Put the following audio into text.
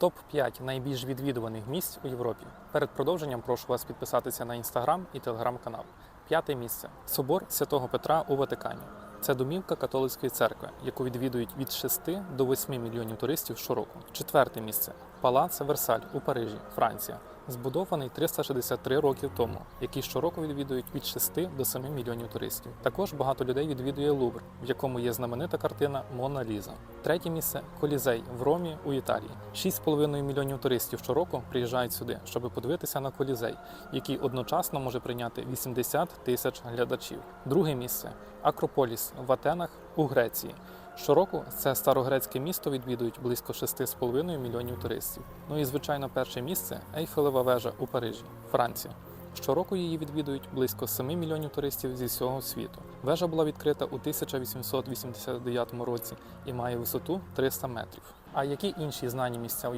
Топ 5 найбільш відвідуваних місць у Європі. Перед продовженням прошу вас підписатися на інстаграм і телеграм-канал. П'яте місце собор Святого Петра у Ватикані. Це домівка католицької церкви, яку відвідують від 6 до 8 мільйонів туристів щороку. Четверте місце палац Версаль у Парижі, Франція, збудований 363 роки тому, який щороку відвідують від 6 до 7 мільйонів туристів. Також багато людей відвідує Лувр, в якому є знаменита картина Мона Ліза. Третє місце Колізей в Ромі у Італії. 6,5 мільйонів туристів щороку приїжджають сюди, щоб подивитися на колізей, який одночасно може прийняти 80 тисяч глядачів. Друге місце Акрополіс в Атенах у Греції. Щороку це старогрецьке місто відвідують близько 6,5 мільйонів туристів. Ну і звичайно, перше місце Ейфелева вежа у Парижі, Франція. Щороку її відвідують близько 7 мільйонів туристів зі всього світу. Вежа була відкрита у 1889 році і має висоту 300 метрів. А які інші знані місця